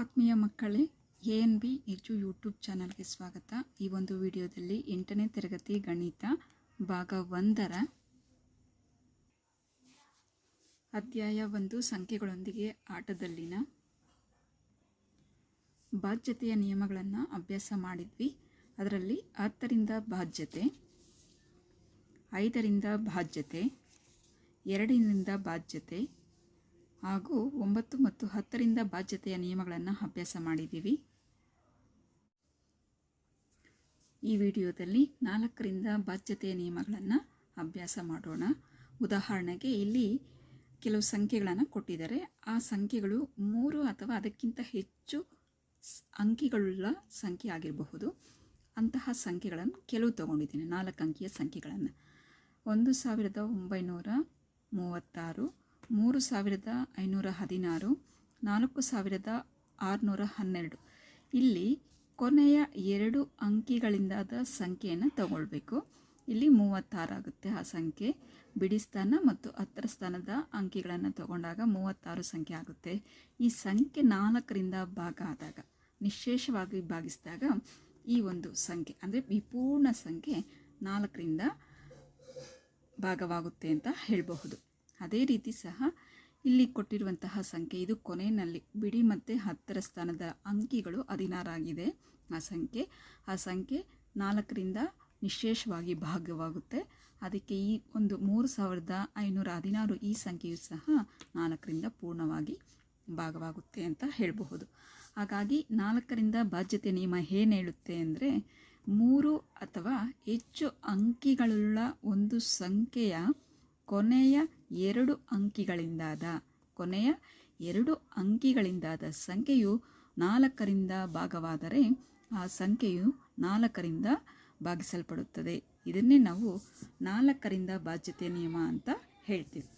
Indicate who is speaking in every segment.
Speaker 1: ಆತ್ಮೀಯ ಮಕ್ಕಳೇ, A N B Edu YouTube ಚಾನಲ್ಗೆ ಸ್ವಾಗತ. ಈ ಒಂದು ವಿಡಿಯೋದಲ್ಲಿ ಎಂಟನೇ ತರಗತಿ ಗಣಿತ ಭಾಗ ಒಂದರ ಅಧ್ಯಾಯ ಒಂದು ಸಂಖ್ಯೆಗಳೊಂದಿಗೆ ಆಟದಲ್ಲಿನ ಬಾಧ್ಯತೆಯ ನಿಯಮಗಳನ್ನು ಅಭ್ಯಾಸ ಮಾಡಿದ್ವಿ. ಅದರಲ್ಲಿ ಹತ್ತರಿಂದ ಬಾಧ್ಯತೆ, ಐದರಿಂದ ಬಾಧ್ಯತೆ, ಎರಡರಿಂದ ಬಾಧ್ಯತೆ ಹಾಗೂ ಒಂಬತ್ತು ಮತ್ತು ಹತ್ತರಿಂದ ಬಾಧ್ಯತೆಯ ನಿಯಮಗಳನ್ನು ಅಭ್ಯಾಸ ಮಾಡಿದ್ದೀವಿ. ಈ ವಿಡಿಯೋದಲ್ಲಿ ನಾಲ್ಕರಿಂದ ಬಾಧ್ಯತೆಯ ನಿಯಮಗಳನ್ನು ಅಭ್ಯಾಸ ಮಾಡೋಣ. ಉದಾಹರಣೆಗೆ ಇಲ್ಲಿ ಕೆಲವು ಸಂಖ್ಯೆಗಳನ್ನು ಕೊಟ್ಟಿದ್ದಾರೆ. ಆ ಸಂಖ್ಯೆಗಳು ಮೂರು ಅಥವಾ ಅದಕ್ಕಿಂತ ಹೆಚ್ಚು ಅಂಕಿಗಳುಳ್ಳ ಸಂಖ್ಯೆ ಆಗಿರಬಹುದು. ಅಂತಹ ಸಂಖ್ಯೆಗಳನ್ನು ಕೆಲವು ತಗೊಂಡಿದ್ದೀನಿ. ನಾಲ್ಕು ಅಂಕಿಯ ಸಂಖ್ಯೆಗಳನ್ನು. ಒಂದು ಸಾವಿರದ ಒಂಬೈನೂರ ಮೂವತ್ತಾರು ಮೂರು ಸಾವಿರದ ಐನೂರ ಹದಿನಾರು, ನಾಲ್ಕು ಸಾವಿರದ ಆರುನೂರ ಹನ್ನೆರಡು. ಇಲ್ಲಿ ಕೊನೆಯ ಎರಡು ಅಂಕಿಗಳಿಂದಾದ ಸಂಖ್ಯೆಯನ್ನು ತಗೊಳ್ಬೇಕು. ಇಲ್ಲಿ ಮೂವತ್ತಾರು ಆಗುತ್ತೆ ಆ ಸಂಖ್ಯೆ. ಬಿಡಿ ಸ್ಥಾನ ಮತ್ತು ಹತ್ತರ ಸ್ಥಾನದ ಅಂಕಿಗಳನ್ನು ತಗೊಂಡಾಗ ಮೂವತ್ತಾರು ಸಂಖ್ಯೆ ಆಗುತ್ತೆ. ಈ ಸಂಖ್ಯೆ ನಾಲ್ಕರಿಂದ ಭಾಗ ಆದಾಗ ನಿಶೇಷವಾಗಿ ಭಾಗಿಸಿದಾಗ ಈ ಒಂದು ಸಂಖ್ಯೆ, ಅಂದರೆ ವಿಪೂರ್ಣ ಸಂಖ್ಯೆ ನಾಲ್ಕರಿಂದ ಭಾಗವಾಗುತ್ತೆ ಅಂತ ಹೇಳಬಹುದು. ಅದೇ ರೀತಿ ಸಹ ಇಲ್ಲಿ ಕೊಟ್ಟಿರುವಂತಹ ಸಂಖ್ಯೆ ಇದು ಕೊನೆಯಲ್ಲಿ ಬಿಡಿ ಮತ್ತು ಹತ್ತರ ಸ್ಥಾನದ ಅಂಕಿಗಳು ಹದಿನಾರಾಗಿದೆ ಆ ಸಂಖ್ಯೆ ಆ ಸಂಖ್ಯೆ ನಾಲ್ಕರಿಂದ ನಿಶೇಷವಾಗಿ ಭಾಗವಾಗುತ್ತೆ. ಅದಕ್ಕೆ ಈ ಒಂದು ಮೂರು ಸಾವಿರದ ಐನೂರ ಹದಿನಾರು ಈ ಸಂಖ್ಯೆಯು ಸಹ ನಾಲ್ಕರಿಂದ ಪೂರ್ಣವಾಗಿ ಭಾಗವಾಗುತ್ತೆ ಅಂತ ಹೇಳಬಹುದು. ಹಾಗಾಗಿ ನಾಲ್ಕರಿಂದ ಬಾಧ್ಯತೆ ನಿಯಮ ಏನು ಹೇಳುತ್ತೆ ಅಂದರೆ ಮೂರು ಅಥವಾ ಹೆಚ್ಚು ಅಂಕಿಗಳುಳ್ಳ ಒಂದು ಸಂಖ್ಯೆಯ ಕೊನೆಯ ಎರಡು ಅಂಕಿಗಳಿಂದಾದ, ಕೊನೆಯ ಎರಡು ಅಂಕಿಗಳಿಂದಾದ ಸಂಖ್ಯೆಯು ನಾಲ್ಕರಿಂದ ಭಾಗವಾದರೆ ಆ ಸಂಖ್ಯೆಯು ನಾಲ್ಕರಿಂದ ಭಾಗಿಸಲ್ಪಡುತ್ತದೆ. ಇದನ್ನೇ ನಾವು ನಾಲ್ಕರಿಂದ ಬಾಧ್ಯತೆ ನಿಯಮ ಅಂತ ಹೇಳ್ತೀವಿ.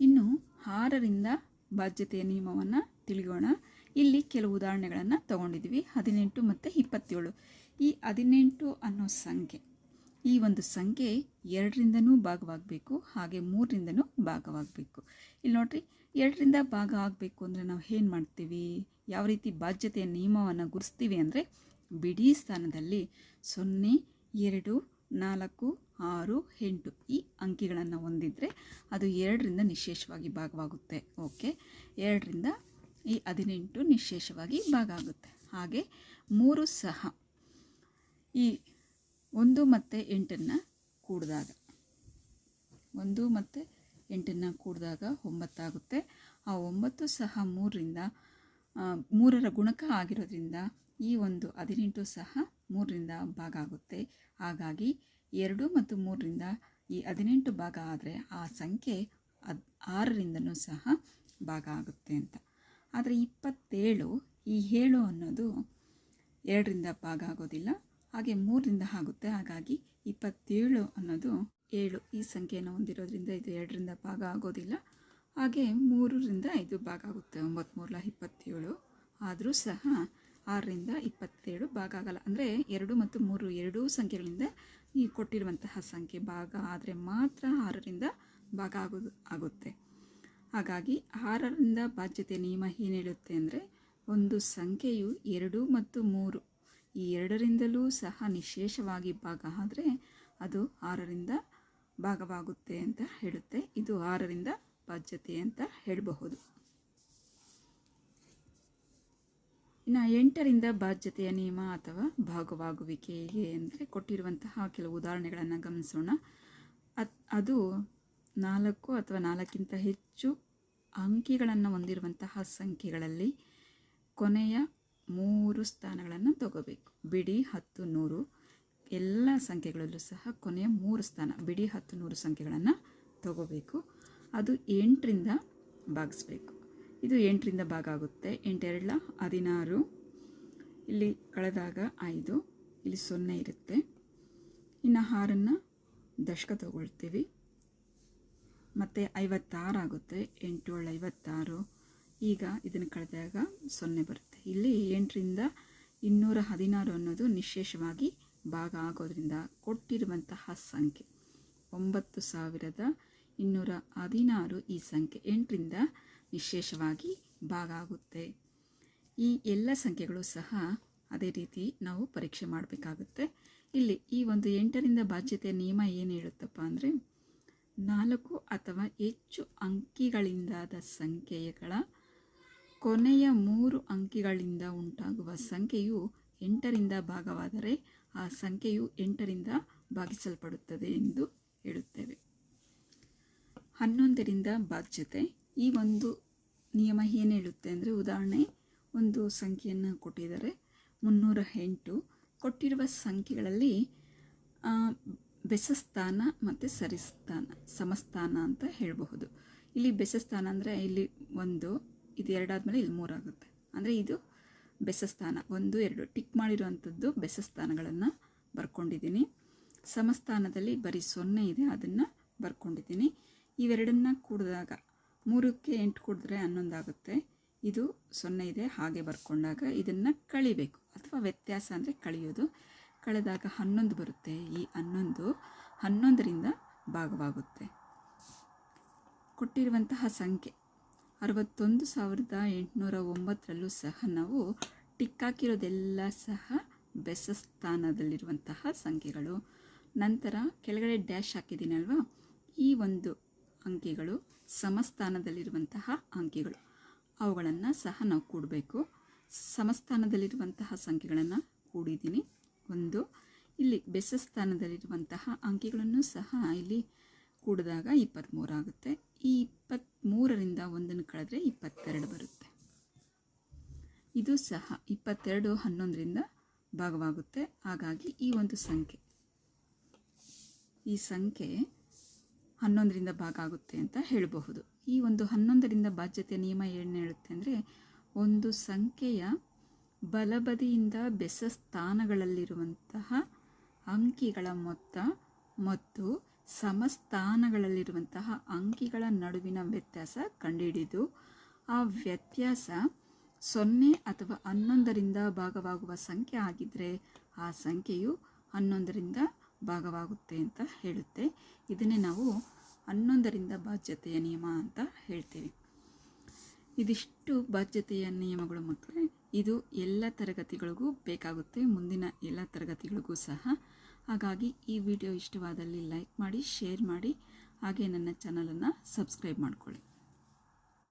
Speaker 1: ಇನ್ನು ಆರರಿಂದ ಬಾಧ್ಯತೆಯ ನಿಯಮವನ್ನು ತಿಳಿಯೋಣ. ಇಲ್ಲಿ ಕೆಲವು ಉದಾಹರಣೆಗಳನ್ನು ತಗೊಂಡಿದ್ದೀವಿ ಹದಿನೆಂಟು ಮತ್ತು ಇಪ್ಪತ್ತೇಳು. ಈ ಹದಿನೆಂಟು ಅನ್ನೋ ಸಂಖ್ಯೆ ಈ ಒಂದು ಸಂಖ್ಯೆ ಎರಡರಿಂದನೂ ಭಾಗವಾಗಬೇಕು, ಹಾಗೆ ಮೂರರಿಂದನೂ ಭಾಗವಾಗಬೇಕು. ಇಲ್ಲಿ ನೋಡ್ರಿ, ಎರಡರಿಂದ ಭಾಗ ಆಗಬೇಕು ಅಂದರೆ ನಾವು ಏನು ಮಾಡ್ತೀವಿ? ಯಾವ ರೀತಿ ಬಾಧ್ಯತೆಯ ನಿಯಮವನ್ನು ಗುರುಸ್ತೀವಿ ಅಂದರೆ ಬಿಡಿ ಸ್ಥಾನದಲ್ಲಿ ಸೊನ್ನೆ, ಎರಡು, ನಾಲ್ಕು, ಆರು, ಎಂಟು ಈ ಅಂಕಿಗಳನ್ನು ಹೊಂದಿದರೆ ಅದು ಎರಡರಿಂದ ನಿಶೇಷವಾಗಿ ಭಾಗವಾಗುತ್ತೆ. ಓಕೆ? ಎರಡರಿಂದ ಈ ಹದಿನೆಂಟು ನಿಶೇಷವಾಗಿ ಭಾಗ ಆಗುತ್ತೆ. ಹಾಗೆ ಮೂರು ಸಹ ಈ ಒಂದು ಮತ್ತು ಎಂಟನ್ನು ಕೂಡಿದಾಗ. ಒಂದು ಮತ್ತು ಎಂಟನ್ನು ಕೂಡಿದಾಗ ಒಂಬತ್ತಾಗುತ್ತೆ. ಆ ಒಂಬತ್ತು ಸಹ ಮೂರರಿಂದ ಮೂರರ ಗುಣಕ ಆಗಿರೋದ್ರಿಂದ ಈ ಒಂದು ಹದಿನೆಂಟು ಸಹ ಮೂರರಿಂದ ಭಾಗ ಆಗುತ್ತೆ. ಹಾಗಾಗಿ ಎರಡು ಮತ್ತು ಮೂರರಿಂದ ಈ ಹದಿನೆಂಟು ಭಾಗ ಆದರೆ ಆ ಸಂಖ್ಯೆ ಅದ್ ಆರರಿಂದನೂ ಸಹ ಭಾಗ ಆಗುತ್ತೆ ಅಂತ. ಆದರೆ ಇಪ್ಪತ್ತೇಳು ಈ ಏಳು ಅನ್ನೋದು ಎರಡರಿಂದ ಭಾಗ ಆಗೋದಿಲ್ಲ. ಹಾಗೆ ಮೂರರಿಂದ ಆಗುತ್ತೆ. ಹಾಗಾಗಿ ಇಪ್ಪತ್ತೇಳು ಅನ್ನೋದು ಏಳು ಈ ಸಂಖ್ಯೆಯನ್ನು ಹೊಂದಿರೋದ್ರಿಂದ ಇದು ಎರಡರಿಂದ ಭಾಗ ಆಗೋದಿಲ್ಲ. ಹಾಗೆ ಮೂರರಿಂದ ಇದು ಭಾಗ ಆಗುತ್ತೆ. ಒಂಬತ್ತ್ಮೂರಲ ಇಪ್ಪತ್ತೇಳು. ಆದರೂ ಸಹ ಆರರಿಂದ ಇಪ್ಪತ್ತೇಳು ಭಾಗ ಆಗಲ್ಲ. ಅಂದರೆ ಎರಡು ಮತ್ತು ಮೂರು ಎರಡೂ ಸಂಖ್ಯೆಗಳಿಂದ ಈ ಕೊಟ್ಟಿರುವಂತಹ ಸಂಖ್ಯೆ ಭಾಗ ಆದರೆ ಮಾತ್ರ ಆರರಿಂದ ಭಾಗ ಆಗೋದು ಆಗುತ್ತೆ. ಹಾಗಾಗಿ ಆರರಿಂದ ಬಾಧ್ಯತೆ ನಿಯಮ ಏನು ಹೇಳುತ್ತೆ ಅಂದರೆ ಒಂದು ಸಂಖ್ಯೆಯು ಎರಡು ಮತ್ತು ಮೂರು ಈ ಎರಡರಿಂದಲೂ ಸಹ ನಿಶೇಷವಾಗಿ ಭಾಗ ಆದರೆ ಅದು ಆರರಿಂದ ಭಾಗವಾಗುತ್ತೆ ಅಂತ ಹೇಳುತ್ತೆ. ಇದು ಆರರಿಂದ ಬಾಧ್ಯತೆ ಅಂತ ಹೇಳಬಹುದು. ಇನ್ನು ಎಂಟರಿಂದ ಬಾಧ್ಯತೆಯ ನಿಯಮ ಅಥವಾ ಭಾಗವಾಗುವಿಕೆ ಹೇಗೆ ಅಂದರೆ ಕೊಟ್ಟಿರುವಂತಹ ಕೆಲವು ಉದಾಹರಣೆಗಳನ್ನು ಗಮನಿಸೋಣ. ಅದ್- ನಾಲ್ಕು ಅಥವಾ ನಾಲ್ಕಿಂತ ಹೆಚ್ಚು ಅಂಕಿಗಳನ್ನು ಹೊಂದಿರುವಂತಹ ಸಂಖ್ಯೆಗಳಲ್ಲಿ ಕೊನೆಯ ಮೂರು ಸ್ಥಾನಗಳನ್ನು ತಗೋಬೇಕು. ಬಿಡಿ ಹತ್ತು ನೂರು. ಎಲ್ಲ ಸಂಖ್ಯೆಗಳಲ್ಲೂ ಸಹ ಕೊನೆಯ ಮೂರು ಸ್ಥಾನ, ಬಿಡಿ ಹತ್ತು ನೂರು ಸಂಖ್ಯೆಗಳನ್ನು ತಗೋಬೇಕು. ಅದು ಎಂಟರಿಂದ ಭಾಗಿಸ್ಬೇಕು. ಇದು ಎಂಟರಿಂದ ಭಾಗ ಆಗುತ್ತೆ ಎಂಟೆರಡಲ, ಹದಿನಾರು. ಇಲ್ಲಿ ಕಳೆದಾಗ ಐದು, ಇಲ್ಲಿ ಸೊನ್ನೆ ಇರುತ್ತೆ. ಇನ್ನು ಆರನ್ನು ದಶಕ ತಗೊಳ್ತೀವಿ. ಮತ್ತು ಐವತ್ತಾರು ಆಗುತ್ತೆ. ಎಂಟು ಏಳು ಐವತ್ತಾರು. ಈಗ ಇದನ್ನು ಕಳೆದಾಗ ಸೊನ್ನೆ ಬರುತ್ತೆ. ಇಲ್ಲಿ ಎಂಟರಿಂದ ಇನ್ನೂರ ಹದಿನಾರು ಅನ್ನೋದು ನಿಶೇಷವಾಗಿ ಭಾಗ ಆಗೋದ್ರಿಂದ ಕೊಟ್ಟಿರುವಂತಹ ಸಂಖ್ಯೆ. ಒಂಬತ್ತು ಸಾವಿರದ ಇನ್ನೂರ ಹದಿನಾರು ಈ ಸಂಖ್ಯೆ ಎಂಟರಿಂದ ನಿಶೇಷವಾಗಿ ಭಾಗ ಆಗುತ್ತೆ. ಈ ಎಲ್ಲ ಸಂಖ್ಯೆಗಳು ಸಹ ಅದೇ ರೀತಿ ನಾವು ಪರೀಕ್ಷೆ ಮಾಡಬೇಕಾಗುತ್ತೆ. ಇಲ್ಲಿ ಈ ಒಂದು ಎಂಟರಿಂದ ಬಾಧ್ಯತೆಯ ನಿಯಮ ಏನು ಹೇಳುತ್ತಪ್ಪ ಅಂದರೆ ನಾಲ್ಕು ಅಥವಾ ಹೆಚ್ಚು ಅಂಕಿಗಳಿಂದಾದ ಸಂಖ್ಯೆಗಳ ಕೊನೆಯ ಮೂರು ಅಂಕಿಗಳಿಂದ ಉಂಟಾಗುವ ಸಂಖ್ಯೆಯು ಎಂಟರಿಂದ ಭಾಗವಾದರೆ ಆ ಸಂಖ್ಯೆಯು ಎಂಟರಿಂದ ಭಾಗಿಸಲ್ಪಡುತ್ತದೆ ಎಂದು ಹೇಳುತ್ತೇವೆ. ಹನ್ನೊಂದರಿಂದ ಬಾಧ್ಯತೆ. ಈ ಒಂದು ನಿಯಮ ಏನು ಹೇಳುತ್ತೆ ಅಂದರೆ ಉದಾಹರಣೆ, ಒಂದು ಸಂಖ್ಯೆಯನ್ನು ಕೊಟ್ಟಿದ್ದಾರೆ, ಮುನ್ನೂರ ಎಂಟು. ಕೊಟ್ಟಿರುವ ಸಂಖ್ಯೆಗಳಲ್ಲಿ ಬೆಸಸ್ಥಾನ ಮತ್ತು ಸರಿಸ್ಥಾನ, ಸಮಸ್ಥಾನ ಅಂತ ಹೇಳಬಹುದು. ಇಲ್ಲಿ ಬೆಸಸ್ಥಾನ ಅಂದರೆ ಇಲ್ಲಿ ಒಂದು ಇದು ಎರಡಾದಮೇಲೆ ಇಲ್ಲಿ ಮೂರಾಗುತ್ತೆ. ಅಂದರೆ ಇದು ಬೆಸಸ್ಥಾನ. ಒಂದು, ಎರಡು ಟಿಕ್ ಮಾಡಿರುವಂಥದ್ದು ಬೆಸಸ್ಥಾನಗಳನ್ನು ಬರ್ಕೊಂಡಿದ್ದೀನಿ. ಸಮಸ್ಥಾನದಲ್ಲಿ ಬರೀ ಸೊನ್ನೆ ಇದೆ, ಅದನ್ನು ಬರ್ಕೊಂಡಿದ್ದೀನಿ. ಇವೆರಡನ್ನ ಕೂಡಿದಾಗ ಮೂರಕ್ಕೆ ಎಂಟು ಕೂಡಿದ್ರೆ ಹನ್ನೊಂದಾಗುತ್ತೆ. ಇದು ಸೊನ್ನೆ ಇದೆ, ಹಾಗೆ ಬರ್ಕೊಂಡಾಗ ಇದನ್ನು ಕಳಿಬೇಕು. ಅಥವಾ ವ್ಯತ್ಯಾಸ ಅಂದರೆ ಕಳೆಯೋದು. ಕಳೆದಾಗ ಹನ್ನೊಂದು ಬರುತ್ತೆ. ಈ ಹನ್ನೊಂದು ಹನ್ನೊಂದರಿಂದ ಭಾಗವಾಗುತ್ತೆ. ಕೊಟ್ಟಿರುವಂತಹ ಸಂಖ್ಯೆ. ಅರವತ್ತೊಂದು ಸಾವಿರದ ಎಂಟುನೂರ ಒಂಬತ್ತರಲ್ಲೂ ಸಹ ನಾವು ಟಿಕ್ ಹಾಕಿರೋದೆಲ್ಲ ಸಹ ಬೆಸಸ್ಥಾನದಲ್ಲಿರುವಂತಹ ಸಂಖ್ಯೆಗಳು. ನಂತರ ಕೆಳಗಡೆ ಡ್ಯಾಶ್ ಹಾಕಿದ್ದೀನಲ್ವಾ? ಈ ಒಂದು ಅಂಕಿಗಳು ಸಮಸ್ಥಾನದಲ್ಲಿರುವಂತಹ ಅಂಕಿಗಳು. ಅವುಗಳನ್ನು ಸಹ ನಾವು ಕೂಡಬೇಕು. ಸಮಸ್ಥಾನದಲ್ಲಿರುವಂತಹ ಸಂಖ್ಯೆಗಳನ್ನು ಕೂಡಿದ್ದೀನಿ. ಒಂದು, ಇಲ್ಲಿ ಬೆಸ ಸ್ಥಾನದಲ್ಲಿರುವಂತಹ ಅಂಕಿಗಳನ್ನು ಸಹ ಇಲ್ಲಿ ಕೂಡಿದಾಗ ಇಪ್ಪತ್ತ್ಮೂರು ಆಗುತ್ತೆ. ಈ ಇಪ್ಪತ್ತ್ಮೂರರಿಂದ ಒಂದನ್ನು ಕಳೆದ್ರೆ ಇಪ್ಪತ್ತೆರಡು ಬರುತ್ತೆ. ಇದು ಸಹ ಇಪ್ಪತ್ತೆರಡು ಹನ್ನೊಂದರಿಂದ ಭಾಗವಾಗುತ್ತೆ. ಹಾಗಾಗಿ ಈ ಒಂದು ಸಂಖ್ಯೆ. ಈ ಸಂಖ್ಯೆ ಹನ್ನೊಂದರಿಂದ ಭಾಗ ಆಗುತ್ತೆ ಅಂತ ಹೇಳಬಹುದು. ಈ ಒಂದು ಹನ್ನೊಂದರಿಂದ ಬಾಧ್ಯತೆ ನಿಯಮ ಏನು ಹೇಳುತ್ತೆ ಅಂದರೆ, ಒಂದು ಸಂಖ್ಯೆಯ ಬಲಬದಿಯಿಂದ ಬೆಸ ಸ್ಥಾನಗಳಲ್ಲಿರುವಂತಹ ಅಂಕಿಗಳ ಮೊತ್ತ ಮತ್ತು ಸಮಸ್ಥಾನಗಳಲ್ಲಿರುವಂತಹ ಅಂಕಿಗಳ ನಡುವಿನ ವ್ಯತ್ಯಾಸ ಕಂಡುಹಿಡಿದು, ಆ ವ್ಯತ್ಯಾಸ ಸೊನ್ನೆ ಅಥವಾ ಹನ್ನೊಂದರಿಂದ ಭಾಗವಾಗುವ ಸಂಖ್ಯೆ ಆಗಿದ್ದರೆ ಆ ಸಂಖ್ಯೆಯು ಹನ್ನೊಂದರಿಂದ ಭಾಗವಾಗುತ್ತೆ ಅಂತ ಹೇಳುತ್ತೆ. ಇದನ್ನೇ ನಾವು ಹನ್ನೊಂದರಿಂದ ಬಾಧ್ಯತೆಯ ನಿಯಮ ಅಂತ ಹೇಳ್ತೀವಿ. ಇದಿಷ್ಟು ಬಾಧ್ಯತೆಯ ನಿಯಮಗಳು ಮಕ್ಕಳೇ, ಇದು ಎಲ್ಲ ತರಗತಿಗಳಿಗೂ ಬೇಕಾಗುತ್ತೆ. ಮುಂದಿನ ಎಲ್ಲ ತರಗತಿಗಳಿಗೂ ಸಹ ಹಾಗಾಗಿ ಈ ವಿಡಿಯೋ ಇಷ್ಟವಾದಲ್ಲಿ ಲೈಕ್ ಮಾಡಿ ಶೇರ್ ಮಾಡಿ ಹಾಗೆ ನನ್ನ ಚಾನಲನ್ನು ಸಬ್ಸ್ಕ್ರೈಬ್ ಮಾಡ್ಕೊಳ್ಳಿ.